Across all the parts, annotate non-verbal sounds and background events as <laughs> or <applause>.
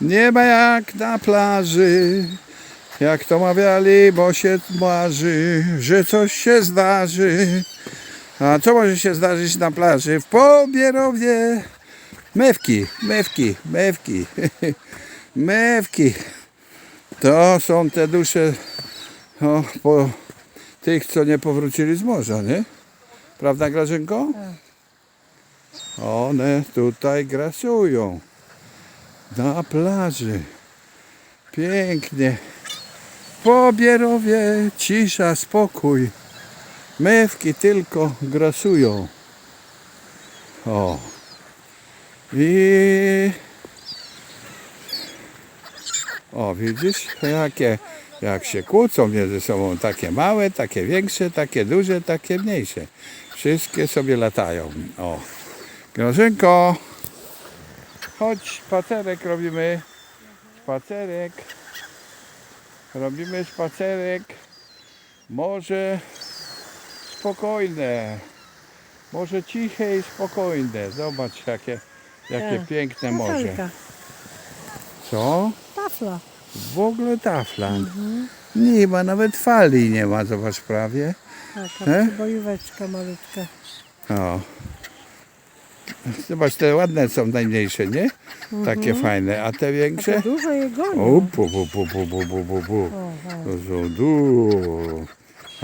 Nie ma jak na plaży, jak to mawiali, bo się marzy, że coś się zdarzy. A co może się zdarzyć na plaży? W Pobierowie mewki, mewki, mewki, <laughs> mewki. To są te dusze o, po tych, co nie powrócili z morza, nie? Prawda, Grażynko? One tutaj grasują na plaży. Pięknie. Po Bierowie cisza, spokój. Mewki tylko grasują. O. I... O, widzisz? Jakie, jak się kłócą między sobą. Takie małe, takie większe, takie duże, takie mniejsze. Wszystkie sobie latają. O. Grażynko, chodź, spacerek robimy. Spacerek. Robimy spacerek. Morze spokojne. Morze ciche i spokojne. Zobacz jakie, jakie Tak. piękne morze. Co? Tafla. W ogóle tafla. Nie ma, nawet fali nie ma, zobacz prawie. Taka E? bojóweczka malutka. O. Zobacz, te ładne są najmniejsze, nie? Takie fajne, a te A większe? dużo je O, gonią. pu, pu, pu, pu, pu, pu, pu, pu. To są du.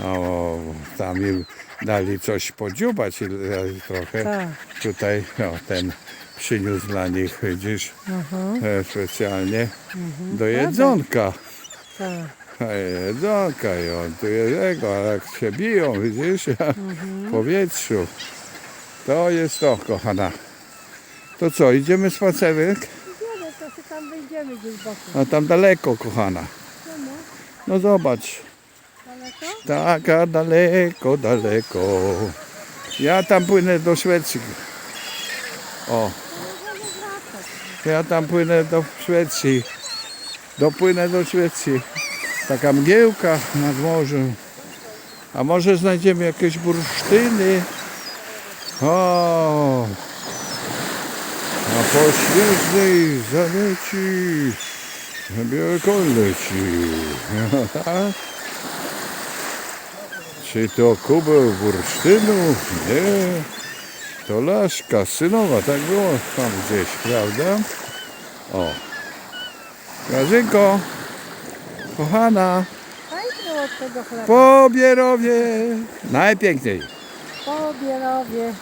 O, tam im dali coś podziubać i dali trochę. Tak. Tutaj o, ten przyniósł dla nich, widzisz, e, specjalnie do Dobra. jedzonka. tak. A jedzonka i on tu jednego, ale jak się biją, widzisz, <laughs> w powietrzu. To jest to, kochana. To co, idziemy spacerek? Idziemy, to się tam wyjdziemy gdzieś bokiem. A tam daleko, kochana. No zobacz. Daleko? Taka daleko, daleko. Ja tam płynę do Szwecji. O, ja tam płynę do Szwecji. Dopłynę do Szwecji. Taka mgiełka nad morzem. A może znajdziemy jakieś bursztyny? O! A po śnieżnej zaleci, białe leci. Tak? <laughs> Czy to kubeł bursztynu? Nie. To laszka synowa, tak było tam gdzieś, prawda? O. Grażynko, kochana, po Bierowie. Najpiękniej. Po Bierowie.